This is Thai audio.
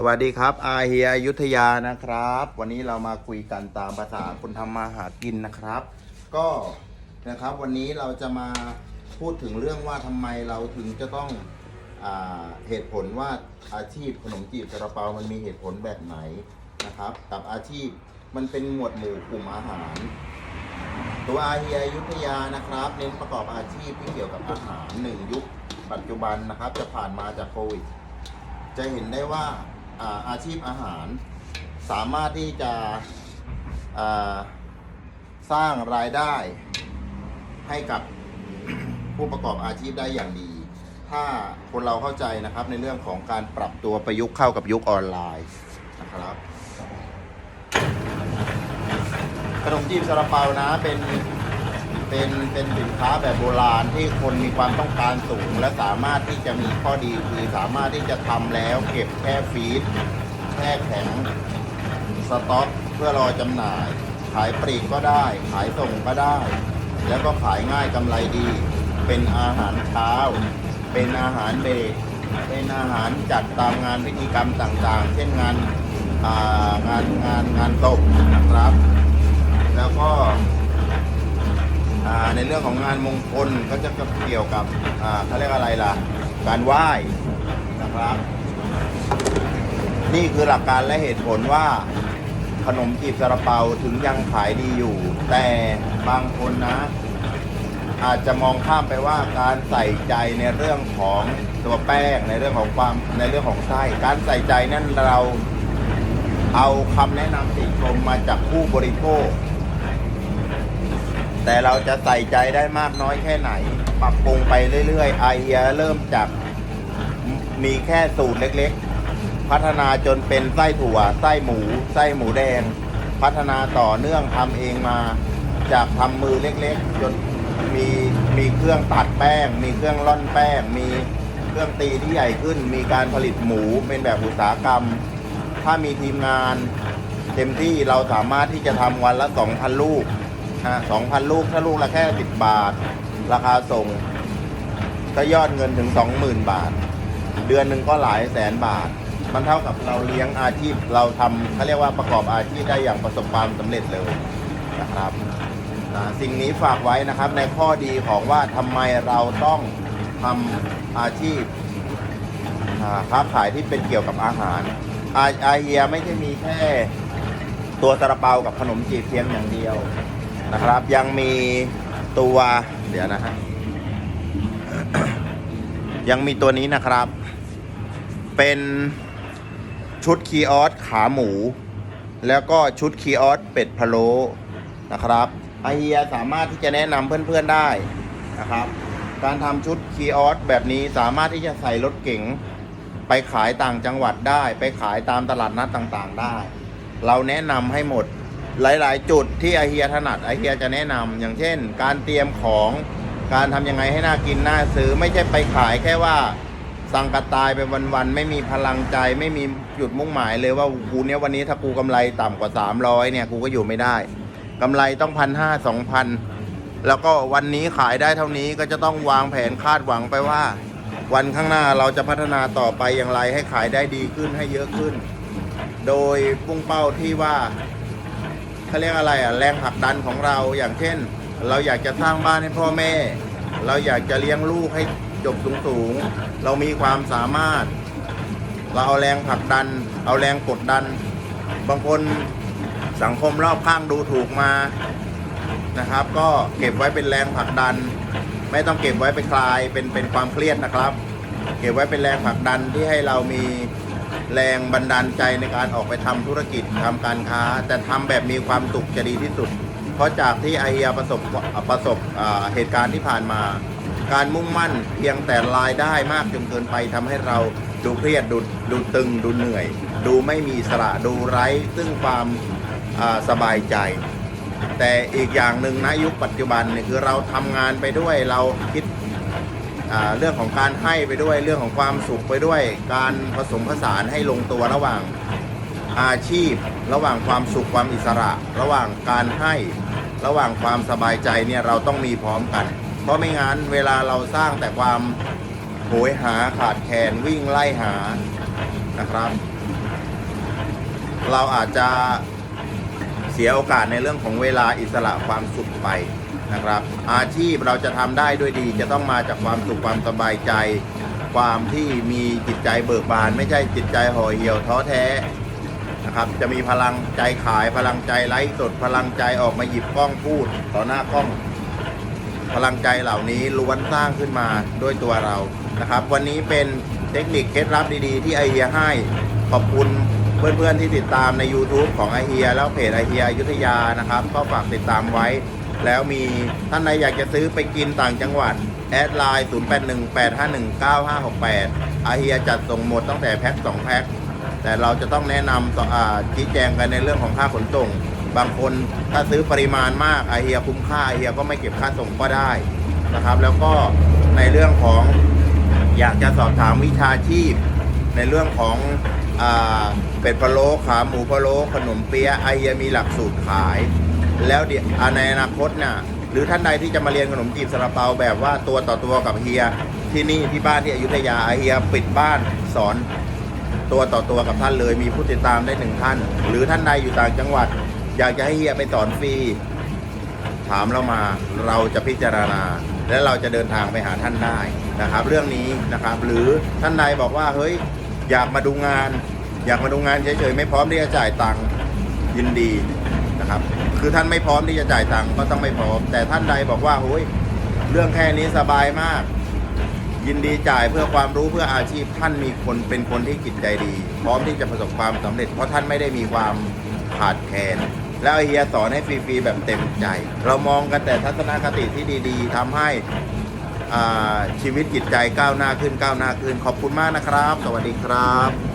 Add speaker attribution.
Speaker 1: สวัสดีครับ อาเฮียยุทธยานะครับ วันนี้เรามาคุยกันตามภาษาคนทำมาหากินนะครับ ก็นะครับวันนี้เราจะมาพูดถึงเรื่องว่าทำไมเราถึงจะต้องอาเหตุผลว่าอาชีพขนมจีบซาลาเปามันมีเหตุผลแบบไหนนะครับ กับอาชีพมันเป็นหมวดหมู่กลุ่มอาหาร ตัวอาเฮียยุทธยานะครับ เน้นประกอบอาชีพที่เกี่ยวกับอาหารหนึ่งยุคปัจจุบันนะครับ จะผ่านมาจากโควิดจะเห็นได้ว่า อาอาชีพอาหาร สามารถที่จะสร้างรายได้ให้กับผู้ประกอบอาชีพได้อย่างดี ถ้าคนเราเข้าใจนะครับในเรื่องของการปรับตัวประยุกต์เข้ากับยุคออนไลน์นะครับขนมจีบซาลาเปานะเป็น เป็นเป็นสินค้าแบบโบราณที่คนมีความต้องการสูง และสามารถที่จะมีข้อดีคือสามารถที่จะทำแล้วเก็บแค่ฟีดแช่แข็งสต็อกเพื่อรอจำหน่าย ขายปลีกก็ได้ ขายส่งก็ได้ แล้วก็ขายง่ายกำไรดี เป็นอาหารเช้า เป็นอาหารเบรกเป็นอาหารจัดตามงานพิธีกรรมต่างๆ เช่นงานอ่างานงานงานศพนะครับ แล้วก็ ในเรื่องของงานมงคลก็จะเกี่ยวกับเขาเรียกอะไรล่ะ การไหว้นะครับ นี่คือหลักการและเหตุผลว่าขนมจีบซาลาเปาถึงยังขายดีอยู่ แต่บางคนนะ อาจจะมองข้ามไปว่าการใส่ใจในเรื่องของตัวแป้งในเรื่องของความในเรื่องของไส้การใส่ใจนั่นเราเอาคำแนะนำติชมมาจากผู้บริโภค แต่เราจะใส่ใจได้มากน้อยแค่ไหน ปรับปรุงไปเรื่อยๆไอเดียเริ่มจากมีแค่สูตรเล็กๆ พัฒนาจนเป็นไส้ถั่ว ไส้หมู ไส้หมูแดง พัฒนาต่อเนื่องทำเองมา จากทำมือเล็กๆ จนมีมีเครื่องตัดแป้ง มีเครื่องร่อนแป้ง มีเครื่องตีที่ใหญ่ขึ้น มีการผลิตหมูเป็นแบบอุตสาหกรรม ถ้ามีทีมงาน เต็มที่เราสามารถที่จะทำวันละ 2,000 ลูก 2,000ลูกถ้าลูกละแค่10บาท ราคาส่ง ก็ยอดเงินถึง20,000บาท เดือนหนึ่งก็หลายแสนบาท มันเท่ากับเราเลี้ยงอาชีพเราทำเขาเรียกว่าประกอบอาชีพได้อย่างประสบความสำเร็จเลยนะครับสิ่งนี้ฝากไว้นะครับในข้อดีของว่าทำไมเราต้องทำอาชีพค้าขายที่เป็นเกี่ยวกับอาหารอาอาเฮียไม่ใช่มีแค่ตัวซาลาเปากับขนมจีบเพียงอย่างเดียว นะครับยังมีตัวเดี๋ยวนะฮะยังมีตัวนี้นะครับ เป็นชุดคีออสขาหมู แล้วก็ชุดคีออสเป็ดพะโล้นะครับไอเฮียสามารถที่จะแนะนำเพื่อนๆได้นะครับ การทำชุดคีออสแบบนี้สามารถที่จะใส่รถเก๋งไปขายต่างจังหวัดได้ ไปขายตามตลาดนัดต่างๆได้ เราแนะนำให้หมด หลาย ๆ จุดที่ไอเฮียถนัดไอเฮียจะแนะนำอย่างเช่น การเตรียมของการทำยังไงให้น่ากินน่าซื้อไม่ใช่ไปขายแค่ว่า สั่งกระตายไปวัน ๆ ไม่มีพลังใจไม่มีจุดมุ่งหมายเลยว่ากูเนี้ยวันนี้ถ้ากูกำไรต่ำกว่า 300เนี่ยกูก็อยู่ไม่ได้กำไรต้องพันห้าสองพันแล้วก็วันนี้ขายได้เท่านี้ก็จะต้องวางแผนคาดหวังไปว่า วันข้างหน้าเราจะพัฒนาต่อไปอย่างไรให้ขายได้ดีขึ้นให้เยอะขึ้น โดยพุ่งเป้าที่ว่า เขาเรียกอะไรอะแรงผลักดันของเราอย่างเช่น เราอยากจะสร้างบ้านให้พ่อแม่ เราอยากจะเลี้ยงลูกให้จบสูงๆเรามีความสามารถ เราเอาแรงผลักดัน เอาแรงกดดัน บางคนสังคมรอบข้างดูถูกมานะครับ ก็เก็บไว้เป็นแรงผลักดัน ไม่ต้องเก็บไว้ไปคลายเป็นเป็นความเครียดนะครับ เก็บไว้เป็นแรงผลักดันที่ให้เรามี แรงบันดาลใจในการออกไปทำธุรกิจทำการค้า แต่ทำแบบมีความสุขจะดีที่สุด เพราะจากที่ไอเฮียประสบประสบเหตุการณ์ที่ผ่านมา การมุ่งมั่นเพียงแต่รายได้มากจนเกินไปทำให้เราดูเครียดดูดูตึงดูเหนื่อย ดูไม่มีสระดูไร้ซึ่งความสบายใจ แต่อีกอย่างหนึ่งนะยุคปัจจุบันเนี่ยคือเราทำงานไปด้วยเราคิด เรื่องของการให้ไปด้วย เรื่องของความสุขไปด้วย การผสมผสานให้ลงตัวระหว่างอาชีพ ระหว่างความสุขความอิสระ ระหว่างการให้ระหว่างความสบายใจเนี่ยเราต้องมีพร้อมกัน เพราะไม่งั้นเวลาเราสร้างแต่ความโหยหาขาดแคลนวิ่งไล่หานะครับนะครับเราอาจจะเสียโอกาสในเรื่องของเวลาอิสระความสุขไป นะครับ อาชีพเราจะทำได้ด้วยดี จะต้องมาจากความสุขความสบายใจ ความที่มีจิตใจเบิกบาน ไม่ใช่จิตใจห่อเหี่ยวท้อแท้นะครับจะมีพลังใจขายพลังใจไลฟ์สดพลังใจออกมาหยิบกล้องพูดต่อหน้ากล้อง พลังใจเหล่านี้ล้วนสร้างขึ้นมาด้วยตัวเรานะครับ วันนี้เป็นเทคนิคเคล็ดลับดีๆ ที่ไอเฮียให้ขอบคุณเพื่อนๆที่ติดตามใน YouTube ของไอเฮียแล้วเพจไอเฮียยุทธยานะครับ ก็ฝากติดตามไว้ แล้วมีท่านใดอยากจะซื้อไปกินต่างจังหวัด แอดไลน์ 0818519568ไอเฮียจัดส่งหมดตั้งแต่แพ็ค2 แพ็ค แต่เราจะต้องแนะนำต่ออาชี้แจงกันในเรื่องของค่าขนส่ง บางคนถ้าซื้อปริมาณมากไอเฮียคุ้มค่าไอเฮียก็ไม่เก็บค่าส่งก็ได้นะครับ แล้วก็ในเรื่องของอยากจะสอบถามวิชาชีพ ในเรื่องของอเป็ดพะโล้ขาหมูพะโล้ขนมเปี๊ยะไอเฮียมีหลักสูตรขาย แล้วเดี๋ยวอ่าในอนาคตน่ะหรือท่านใดที่จะมาเรียนขนมจีบซาลาเปาแบบว่าตัวต่อตัวกับเฮีย ที่นี่ที่บ้านที่อยุธยาเฮียปิดบ้านสอนตัวต่อตัวกับท่านเลยมีผู้ติดตามได้หนึ่งท่าน หรือท่านใดอยู่ต่างจังหวัด อยากจะให้เฮียไปสอนฟรีถามเรามาเราจะพิจารณา และเราจะเดินทางไปหาท่านได้นะครับ เรื่องนี้นะครับ หรือท่านใดบอกว่าเฮ้ยอยากมาดูงาน อยากมาดูงานเฉยๆไม่พร้อมที่จะจ่ายตังค์ยินดี นะครับ คือท่านไม่พร้อมที่จะจ่ายตังค์ก็ต้องไม่พร้อม แต่ท่านใดบอกว่าเฮ้ยเรื่องแค่นี้สบายมาก ยินดีจ่ายเพื่อความรู้เพื่ออาชีพท่านมีคนเป็นคนที่จิตใจดี พร้อมที่จะประสบความสำเร็จ เพราะท่านไม่ได้มีความขาดแคลนแล้วเฮียสอนให้ฟรีๆแบบเต็มใจ เรามองกันแต่ทัศนคติที่ดี ๆทำให้ชีวิตจิตใจก้าวหน้าขึ้นก้าวหน้าขึ้น ขอบคุณมากนะครับ สวัสดีครับ